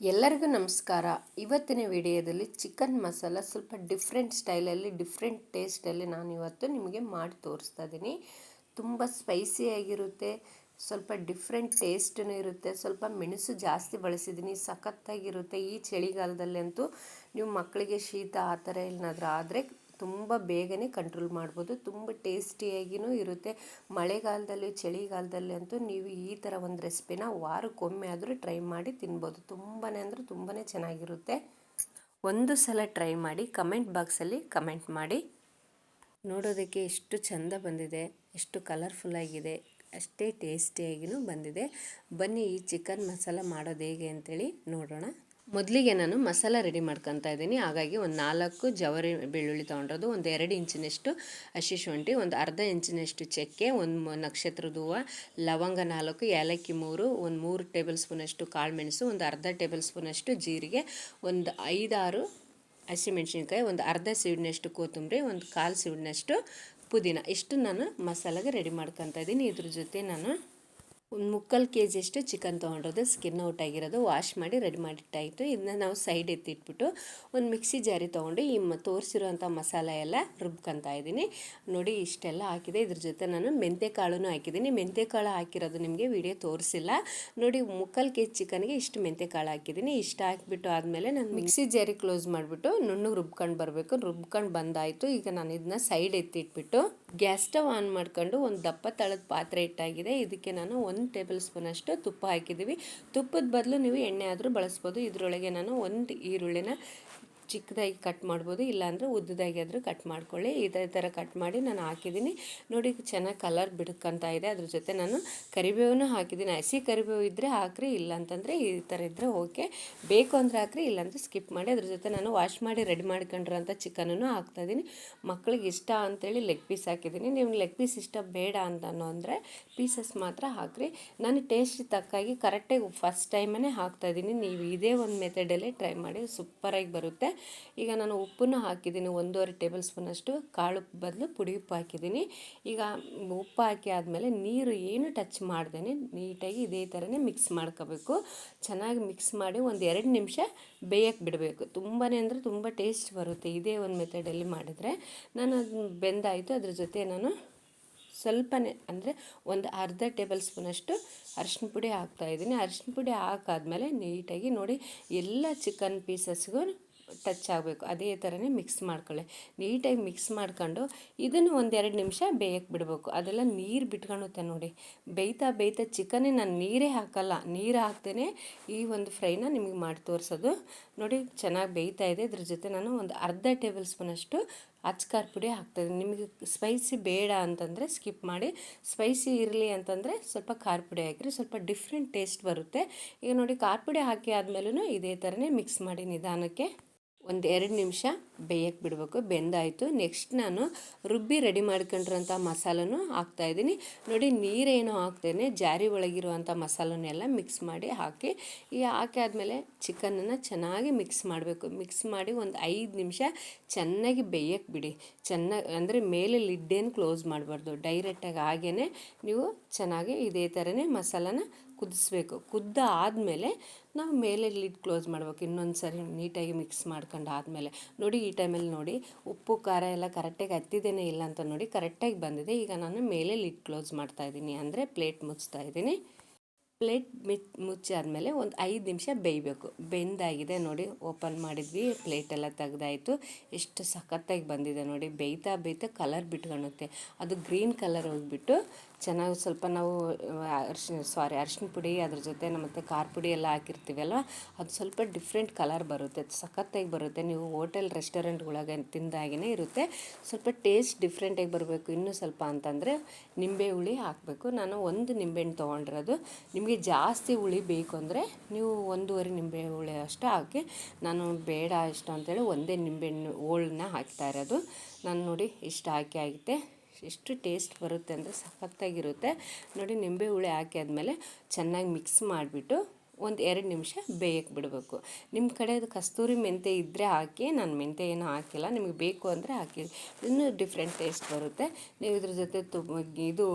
ಎಲ್ಲರಿಗೂ ನಮಸ್ಕಾರ. ಇವತ್ತಿನ ವಿಡಿಯೋದಲ್ಲಿ ಚಿಕನ್ ಮಸಾಲ ಸ್ವಲ್ಪ ಡಿಫ್ರೆಂಟ್ ಸ್ಟೈಲಲ್ಲಿ ಡಿಫ್ರೆಂಟ್ ಟೇಸ್ಟಲ್ಲಿ ನಾನು ಇವತ್ತು ನಿಮಗೆ ಮಾಡಿ ತೋರಿಸ್ತಾ ಇದ್ದೀನಿ ತುಂಬ ಸ್ಪೈಸಿಯಾಗಿರುತ್ತೆ ಸ್ವಲ್ಪ ಡಿಫ್ರೆಂಟ್ ಟೇಸ್ಟೂ ಇರುತ್ತೆ, ಸ್ವಲ್ಪ ಮೆಣಸು ಜಾಸ್ತಿ ಬಳಸಿದ್ದೀನಿ ಸಖತ್ತಾಗಿರುತ್ತೆ ಈ ಚಳಿಗಾಲದಲ್ಲಿ ಅಂತೂ. ನೀವು ಮಕ್ಕಳಿಗೆ ಶೀತ ಆ ಥರ ಏನಾದರೂ ಆದರೆ ತುಂಬ ಬೇಗನೆ ಕಂಟ್ರೋಲ್ ಮಾಡ್ಬೋದು. ತುಂಬ ಟೇಸ್ಟಿಯಾಗಿಯೂ ಇರುತ್ತೆ. ಮಳೆಗಾಲದಲ್ಲಿ, ಚಳಿಗಾಲದಲ್ಲಿ ಅಂತೂ ನೀವು ಈ ಥರ ಒಂದು ರೆಸಿಪಿನ ವಾರಕ್ಕೊಮ್ಮೆ ಆದರೂ ಟ್ರೈ ಮಾಡಿ ತಿನ್ಬೋದು. ತುಂಬಾ ಅಂದರೆ ತುಂಬಾ ಚೆನ್ನಾಗಿರುತ್ತೆ. ಒಂದು ಸಲ ಟ್ರೈ ಮಾಡಿ ಕಮೆಂಟ್ ಬಾಕ್ಸಲ್ಲಿ ಕಮೆಂಟ್ ಮಾಡಿ. ನೋಡೋದಕ್ಕೆ ಎಷ್ಟು ಚೆಂದ ಬಂದಿದೆ, ಎಷ್ಟು ಕಲರ್ಫುಲ್ಲಾಗಿದೆ ಅಷ್ಟೇ ಟೇಸ್ಟಿಯಾಗಿಯೂ ಬಂದಿದೆ. ಬನ್ನಿ ಈ ಚಿಕನ್ ಮಸಾಲ ಮಾಡೋದು ಹೇಗೆ ಅಂತೇಳಿ ನೋಡೋಣ. ಮೊದಲಿಗೆ ನಾನು ಮಸಾಲ ರೆಡಿ ಮಾಡ್ಕೊತಾ ಇದ್ದೀನಿ. ಹಾಗಾಗಿ ಒಂದು ನಾಲ್ಕು ಜವರಿ ಬೆಳ್ಳುಳ್ಳಿ ತೊಗೊಂಡಿರೋದು, ಒಂದು ಎರಡು ಇಂಚಿನಷ್ಟು ಹಸಿ ಶುಂಠಿ, ಒಂದು ಅರ್ಧ ಇಂಚಿನಷ್ಟು ಚಕ್ಕೆ, ಒಂದು ನಕ್ಷತ್ರದ ಹೂವು, ಲವಂಗ ನಾಲ್ಕು, ಏಲಕ್ಕಿ ಮೂರು, ಒಂದು ಮೂರು ಟೇಬಲ್ ಸ್ಪೂನಷ್ಟು ಕಾಳುಮೆಣಸು, ಒಂದು ಅರ್ಧ ಟೇಬಲ್ ಸ್ಪೂನಷ್ಟು ಜೀರಿಗೆ, ಒಂದು ಐದಾರು ಹಸಿಮೆಣ್ಸಿನ್ಕಾಯಿ, ಒಂದು ಅರ್ಧ ಸೀಡಿನಷ್ಟು ಕೊತ್ತಂಬರಿ, ಒಂದು ಕಾಲು ಸೀಡಿನಷ್ಟು ಪುದೀನ. ಇಷ್ಟು ನಾನು ಮಸಾಲೆಗೆ ರೆಡಿ ಮಾಡ್ಕೊತಾ ಇದ್ದೀನಿ. ಇದ್ರ ಜೊತೆ ನಾನು ಒಂದು ಮುಕ್ಕಾಲು ಕೆ ಜಿ ಅಷ್ಟು ಚಿಕನ್ ತೊಗೊಂಡಿರೋದು ಸ್ಕಿನ್ ಔಟ್ ಆಗಿರೋದು. ವಾಶ್ ಮಾಡಿ ರೆಡಿ ಮಾಡಿಟ್ಟಾಯಿತು. ಇದನ್ನ ನಾವು ಸೈಡ್ ಎತ್ತಿಟ್ಬಿಟ್ಟು ಒಂದು ಮಿಕ್ಸಿ ಜಾರಿ ತೊಗೊಂಡು ಈ ತೋರಿಸಿರುವಂಥ ಮಸಾಲೆ ಎಲ್ಲ ರುಬ್ಕೊತಾ ಇದ್ದೀನಿ. ನೋಡಿ, ಇಷ್ಟೆಲ್ಲ ಹಾಕಿದೆ. ಇದ್ರ ಜೊತೆ ನಾನು ಮೆಂತೆ ಕಾಳುನು ಹಾಕಿದ್ದೀನಿ. ಮೆಂತೆ ಕಾಳು ಹಾಕಿರೋದು ನಿಮಗೆ ವಿಡಿಯೋ ತೋರಿಸಿಲ್ಲ. ನೋಡಿ, ಮುಕ್ಕಾಲು ಕೆ ಜಿ ಚಿಕನ್ಗೆ ಇಷ್ಟು ಮೆಂತೆ ಕಾಳು ಹಾಕಿದ್ದೀನಿ. ಇಷ್ಟು ಹಾಕಿಬಿಟ್ಟು ಆದಮೇಲೆ ನಾನು ಮಿಕ್ಸಿ ಜಾರಿ ಕ್ಲೋಸ್ ಮಾಡಿಬಿಟ್ಟು ನುಣ್ಣಗೆ ರುಬ್ಕೊಂಡು ಬರಬೇಕು. ರುಬ್ಕೊಂಡು ಬಂದಾಯಿತು. ಈಗ ನಾನು ಇದನ್ನ ಸೈಡ್ ಎತ್ತಿಟ್ಬಿಟ್ಟು ಗ್ಯಾಸ್ ಸ್ಟವ್ ಆನ್ ಮಾಡ್ಕೊಂಡು ಒಂದು ದಪ್ಪ ತಳದ ಪಾತ್ರೆ ಇಟ್ಟಾಗಿದೆ. ಇದಕ್ಕೆ ನಾನು ಒಂದು ಟೇಬಲ್ ಟೇಬಲ್ ಸ್ಪೂನಷ್ಟು ತುಪ್ಪ ಹಾಕಿದ್ದೀವಿ. ತುಪ್ಪದ ಬದಲು ನೀವು ಎಣ್ಣೆ ಆದರೂ ಬಳಸ್ಬೋದು. ಇದರೊಳಗೆ ನಾನು ಒಂದು ಈರುಳ್ಳಿನ ಚಿಕ್ಕದಾಗಿ ಕಟ್ ಮಾಡ್ಬೋದು, ಇಲ್ಲಾಂದರೆ ಉದ್ದದಾಗಿ ಆದರೂ ಕಟ್ ಮಾಡ್ಕೊಳ್ಳಿ. ಇದೇ ಥರ ಕಟ್ ಮಾಡಿ ನಾನು ಹಾಕಿದ್ದೀನಿ. ನೋಡಿ, ಚೆನ್ನಾಗಿ ಕಲರ್ ಬಿಡ್ಕೊಂತ ಇದೆ. ಅದ್ರ ಜೊತೆ ನಾನು ಕರಿಬೇವನ್ನು ಹಾಕಿದ್ದೀನಿ. ಹಸಿ ಕರಿಬೇವು ಇದ್ದರೆ ಹಾಕ್ರಿ ಇಲ್ಲ ಅಂತಂದರೆ ಈ ಥರ ಇದ್ದರೆ ಓಕೆ. ಬೇಕು ಅಂದರೆ ಹಾಕ್ರಿ, ಇಲ್ಲಾಂದರೆ ಸ್ಕಿಪ್ ಮಾಡಿ. ಅದ್ರ ಜೊತೆ ನಾನು ವಾಶ್ ಮಾಡಿ, ರೆಡಿ ಮಾಡ್ಕೊಂಡಿರೋಂಥ ಚಿಕನನ್ನು ಹಾಕ್ತಾಯಿದ್ದೀನಿ ಮಕ್ಳಿಗೆ ಇಷ್ಟ ಅಂತೇಳಿ ಲೆಗ್ ಪೀಸ್ ಹಾಕಿದ್ದೀನಿ. ನೀವು ಲೆಗ್ ಪೀಸ್ ಇಷ್ಟ ಬೇಡ ಅಂತ ಅಂದರೆ ಪೀಸಸ್ ಮಾತ್ರ ಹಾಕ್ರಿ. ನಾನು ಟೇಸ್ಟ್ ತಕ್ಕಾಗಿ ಕರೆಕ್ಟಾಗಿ ಫಸ್ಟ್ ಟೈಮೇ ಹಾಕ್ತಾಯಿದ್ದೀನಿ ನೀವು ಇದೇ ಒಂದು ಮೆಥಡಲ್ಲೇ ಟ್ರೈ ಮಾಡಿ, ಸೂಪರಾಗಿ ಬರುತ್ತೆ. ಈಗ ನಾನು ಉಪ್ಪನ್ನು ಹಾಕಿದ್ದೀನಿ, ಒಂದೂವರೆ ಟೇಬಲ್ ಸ್ಪೂನಷ್ಟು ಕಾಳು ಬದಲು ಪುಡಿ ಉಪ್ಪು ಹಾಕಿದ್ದೀನಿ. ಈಗ ಉಪ್ಪು ಹಾಕಿ ಆದಮೇಲೆ ನೀರು ಏನು ಟಚ್ ಮಾಡ್ದೇ ನೀಟಾಗಿ ಇದೇ ಥರನೇ ಮಿಕ್ಸ್ ಮಾಡ್ಕೋಬೇಕು. ಚೆನ್ನಾಗಿ ಮಿಕ್ಸ್ ಮಾಡಿ ಒಂದು ಎರಡು ನಿಮಿಷ ಬೇಯಕ್ಕೆ ಬಿಡಬೇಕು. ತುಂಬಾ ಅಂದರೆ ತುಂಬ ಟೇಸ್ಟ್ ಬರುತ್ತೆ ಇದೇ ಒಂದು ಮೆಥಡಲ್ಲಿ ಮಾಡಿದರೆ. ನಾನು ಅದು ಬೆಂದಾಯಿತು, ಅದ್ರ ಜೊತೆ ನಾನು ಸ್ವಲ್ಪನೇ ಅಂದರೆ ಒಂದು ಅರ್ಧ ಟೇಬಲ್ ಸ್ಪೂನಷ್ಟು ಅರಿಶಿನ ಪುಡಿ ಹಾಕ್ತಾಯಿದ್ದೀನಿ ಅರಿಶಿನ ಪುಡಿ ಹಾಕಾದ್ಮೇಲೆ ನೀಟಾಗಿ ನೋಡಿ ಎಲ್ಲ ಚಿಕನ್ ಪೀಸಸ್ಗೂ ಟಚ್ ಆಗಬೇಕು, ಅದೇ ಥರನೇ ಮಿಕ್ಸ್ ಮಾಡ್ಕೊಳ್ಳಿ. ನೀಟಾಗಿ ಮಿಕ್ಸ್ ಮಾಡ್ಕೊಂಡು ಇದನ್ನು ಒಂದೆರಡು ನಿಮಿಷ ಬೇಯಕ್ಕೆ ಬಿಡಬೇಕು. ಅದೆಲ್ಲ ನೀರು ಬಿಟ್ಕೊಳುತ್ತೆ ನೋಡಿ. ಬೇಯ್ತಾ ಬೇಯ್ತಾ ಚಿಕನ್ನೇ ನಾನು ನೀರೇ ಹಾಕಲ್ಲ. ನೀರು ಹಾಕ್ತೇನೆ ಈ ಒಂದು ಫ್ರೈನ ನಿಮಗೆ ಮಾಡಿ ತೋರಿಸೋದು. ನೋಡಿ, ಚೆನ್ನಾಗಿ ಬೇಯ್ತಾ ಇದೆ. ಇದ್ರ ಜೊತೆ ನಾನು ಒಂದು ಅರ್ಧ ಟೇಬಲ್ ಸ್ಪೂನಷ್ಟು ಅಚ್ಕಾರ್ ಪುಡಿ ಹಾಕ್ತದೆ ನಿಮಗೆ ಸ್ಪೈಸಿ ಬೇಡ ಅಂತಂದರೆ ಸ್ಕಿಪ್ ಮಾಡಿ. ಸ್ಪೈಸಿ ಇರಲಿ ಅಂತಂದರೆ ಸ್ವಲ್ಪ ಖಾರ ಪುಡಿ ಹಾಕಿರಿ. ಸ್ವಲ್ಪ ಡಿಫ್ರೆಂಟ್ ಟೇಸ್ಟ್ ಬರುತ್ತೆ. ಈಗ ನೋಡಿ, ಖಾರ ಪುಡಿ ಹಾಕಿ ಆದಮೇಲೂ ಇದೇ ಥರನೇ ಮಿಕ್ಸ್ ಮಾಡಿ ನಿಧಾನಕ್ಕೆ. ಒಂದು ಎರಡು ನಿಮಿಷ ಬೇಯಕ್ಕೆ ಬಿಡಬೇಕು. ಬೆಂದಾಯಿತು. ನೆಕ್ಸ್ಟ್ ನಾನು ರುಬ್ಬಿ ರೆಡಿ ಮಾಡ್ಕೊಂಡಿರೋಂಥ ಮಸಾಲನೂ ಹಾಕ್ತಾಯಿದ್ದೀನಿ ನೋಡಿ, ನೀರೇನು ಹಾಕ್ತೇನೆ ಜಾರಿ ಒಳಗಿರುವಂಥ ಮಸಾಲನೆಲ್ಲ ಮಿಕ್ಸ್ ಮಾಡಿ ಹಾಕಿ, ಈ ಹಾಕಿ ಆದಮೇಲೆ ಚಿಕನನ್ನು ಚೆನ್ನಾಗಿ ಮಿಕ್ಸ್ ಮಾಡಬೇಕು. ಮಿಕ್ಸ್ ಮಾಡಿ ಒಂದು ಐದು ನಿಮಿಷ ಚೆನ್ನಾಗಿ ಬೇಯಕ್ಕೆ ಬಿಡಿ. ಚೆನ್ನಾಗಿ ಅಂದರೆ ಮೇಲೆ ಲಿಡ್ಡೇನು ಕ್ಲೋಸ್ ಮಾಡಬಾರ್ದು. ಡೈರೆಕ್ಟಾಗಿ ಹಾಗೇ ನೀವು ಚೆನ್ನಾಗಿ ಇದೇ ಥರನೇ ಮಸಾಲನ ಕುದಿಸ್ಬೇಕು. ಕುದ್ದ ಆದಮೇಲೆ ನಾವು ಮೇಲೆ ಲಿಡ್ ಕ್ಲೋಸ್ ಮಾಡ್ಬೇಕು. ಇನ್ನೊಂದು ಸರಿ ನೀಟಾಗಿ ಮಿಕ್ಸ್ ಮಾಡ್ಕೊಂಡು ಆದಮೇಲೆ. ನೋಡಿ, ಈ ಟೈಮಲ್ಲಿ ನೋಡಿ, ಉಪ್ಪು, ಖಾರ ಎಲ್ಲ ಕರೆಕ್ಟಾಗಿ ಹತ್ತಿದ್ದೇನೆ ಇಲ್ಲ ಅಂತ ನೋಡಿ ಕರೆಕ್ಟಾಗಿ ಬಂದಿದೆ. ಈಗ ನಾನು ಮೇಲೆ ಲಿಡ್ ಕ್ಲೋಸ್ ಮಾಡ್ತಾ ಇದ್ದೀನಿ. ಅಂದರೆ ಪ್ಲೇಟ್ ಮುಚ್ತಾ ಇದ್ದೀನಿ. ಪ್ಲೇಟ್ ಮಿಚ್ ಮುಚ್ಚಾದ್ಮೇಲೆ ಒಂದು ಐದು ನಿಮಿಷ ಬೇಯಬೇಕು. ಬೆಂದಾಗಿದೆ ನೋಡಿ, ಓಪನ್ ಮಾಡಿದ್ವಿ, ಪ್ಲೇಟೆಲ್ಲ ತೆಗ್ದಾಯಿತು. ಎಷ್ಟು ಸಖತ್ತಾಗಿ ಬಂದಿದೆ ನೋಡಿ, ಬೇಯ್ತಾ ಬೇಯ್ತಾ ಕಲರ್ ಬಿಟ್ಕೊಳುತ್ತೆ ಅದು ಗ್ರೀನ್ ಕಲರ್ ಹೋಗಿಬಿಟ್ಟು ಚೆನ್ನಾಗಿ ಸ್ವಲ್ಪ ನಾವು ಅರ್ಶಿನ ಸಾರಿ ಅರ್ಶಿನ ಪುಡಿ ಅದ್ರ ಜೊತೆ ಮತ್ತು ಖಾರ ಪುಡಿ ಎಲ್ಲ ಹಾಕಿರ್ತೀವಲ್ವ, ಅದು ಸ್ವಲ್ಪ ಡಿಫ್ರೆಂಟ್ ಕಲರ್ ಬರುತ್ತೆ, ಸಖತ್ತಾಗಿ ಬರುತ್ತೆ. ನೀವು ಹೋಟೆಲ್ ರೆಸ್ಟೋರೆಂಟ್ಗಳಾಗೆ ತಿಂದಾಗೇ ಇರುತ್ತೆ. ಸ್ವಲ್ಪ ಟೇಸ್ಟ್ ಡಿಫ್ರೆಂಟಾಗಿ ಬರಬೇಕು. ಇನ್ನೂ ಸ್ವಲ್ಪ ಅಂತಂದರೆ ನಿಂಬೆ ಹುಳಿ ಹಾಕಬೇಕು. ನಾನು ಒಂದು ನಿಂಬೆಹಣ್ಣು ತೊಗೊಂಡಿರೋದು. ನಿಮಗೆ ಜಾಸ್ತಿ ಹುಳಿ ಬೇಕು ಅಂದರೆ ನೀವು ಒಂದೂವರೆ ನಿಂಬೆ ಹುಳಿ ಅಷ್ಟು ಹಾಕಿ, ನಾನು ಬೇಡ ಇಷ್ಟು ಅಂತೇಳಿ ಒಂದೇ ನಿಂಬೆಹಣ್ಣು ಹೋಳನ್ನ ಹಾಕ್ತಾ ಇರೋದು. ನಾನು ನೋಡಿ ಇಷ್ಟು ಹಾಕಿ ಆಗುತ್ತೆ. ಎಷ್ಟು ಟೇಸ್ಟ್ ಬರುತ್ತೆ ಅಂದರೆ ಸಖತ್ತಾಗಿರುತ್ತೆ. ನೋಡಿ ನಿಂಬೆ ಹುಳಿ ಹಾಕಿ ಆದಮೇಲೆ ಚೆನ್ನಾಗಿ ಮಿಕ್ಸ್ ಮಾಡಿಬಿಟ್ಟು ಒಂದು ಎರಡು ನಿಮಿಷ ಬೇಯಕ್ಕೆ ಬಿಡಬೇಕು. ನಿಮ್ಮ ಕಡೆ ಅದು ಕಸ್ತೂರಿ ಮೆಂತೆ ಇದ್ದರೆ ಹಾಕಿ, ನಾನು ಮೆಂತೆ ಏನು ಹಾಕಿಲ್ಲ. ನಿಮಗೆ ಬೇಕು ಅಂದರೆ ಹಾಕಿ. ಇನ್ನೂ ಡಿಫ್ರೆಂಟ್ ಟೇಸ್ಟ್ ಬರುತ್ತೆ. ನೀವು ಇದ್ರ ಜೊತೆ ತುಂಬ ಇದು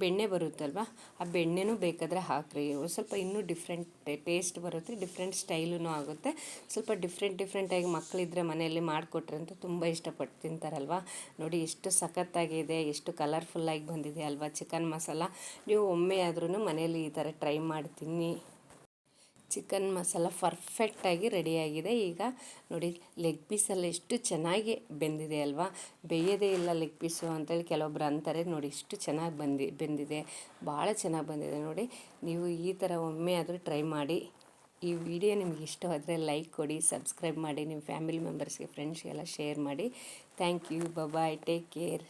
ಬೆಣ್ಣೆ ಬರುತ್ತಲ್ವ, ಆ ಬೆಣ್ಣೆನೂ ಬೇಕಾದರೆ ಹಾಕ್ರಿ. ಸ್ವಲ್ಪ ಇನ್ನೂ ಡಿಫ್ರೆಂಟ್ ಟೇಸ್ಟ್ ಬರುತ್ತೆ ಡಿಫ್ರೆಂಟ್ ಸ್ಟೈಲೂ ಆಗುತ್ತೆ. ಸ್ವಲ್ಪ ಡಿಫ್ರೆಂಟ್ ಡಿಫ್ರೆಂಟಾಗಿ ಮಕ್ಕಳಿದ್ರೆ ಮನೆಯಲ್ಲಿ ಮಾಡಿಕೊಟ್ರೆ ಅಂತ ತುಂಬ ಇಷ್ಟಪಟ್ಟು ತಿಂತಾರಲ್ವ? ನೋಡಿ, ಎಷ್ಟು ಸಖತ್ತಾಗಿದೆ, ಎಷ್ಟು ಕಲರ್ಫುಲ್ಲಾಗಿ ಬಂದಿದೆ ಅಲ್ವಾ ಚಿಕನ್ ಮಸಾಲ. ನೀವು ಒಮ್ಮೆ ಆದ್ರೂ ಮನೆಯಲ್ಲಿ ಈ ಥರ ಟ್ರೈ ಮಾಡಿ ತಿನ್ನಿ. ಚಿಕನ್ ಮಸಾಲ ಪರ್ಫೆಕ್ಟಾಗಿ ರೆಡಿಯಾಗಿದೆ. ಈಗ ನೋಡಿ, ಲೆಗ್ ಪೀಸಲ್ಲಿ ಎಷ್ಟು ಚೆನ್ನಾಗಿ ಬೆಂದಿದೆ ಅಲ್ವಾ? ಬೇಯೋದೇ ಇಲ್ಲ ಲೆಗ್ ಪೀಸು ಅಂತೇಳಿ ಕೆಲವೊಬ್ರು ಅಂತಾರೆ. ನೋಡಿ, ಇಷ್ಟು ಚೆನ್ನಾಗಿ ಬಂದಿ, ಬೆಂದಿದೆ. ಭಾಳ ಚೆನ್ನಾಗಿ ಬಂದಿದೆ. ನೋಡಿ, ನೀವು ಈ ಥರ ಒಮ್ಮೆ ಆದರೂ ಟ್ರೈ ಮಾಡಿ. ಈ ವಿಡಿಯೋ ನಿಮಗೆ ಇಷ್ಟವಾದರೆ ಲೈಕ್ ಕೊಡಿ, ಸಬ್ಸ್ಕ್ರೈಬ್ ಮಾಡಿ, ನಿಮ್ಮ ಫ್ಯಾಮಿಲಿ ಮೆಂಬರ್ಸ್ಗೆ, ಫ್ರೆಂಡ್ಸ್ಗೆಲ್ಲ ಶೇರ್ ಮಾಡಿ. Thank you. Bye take care.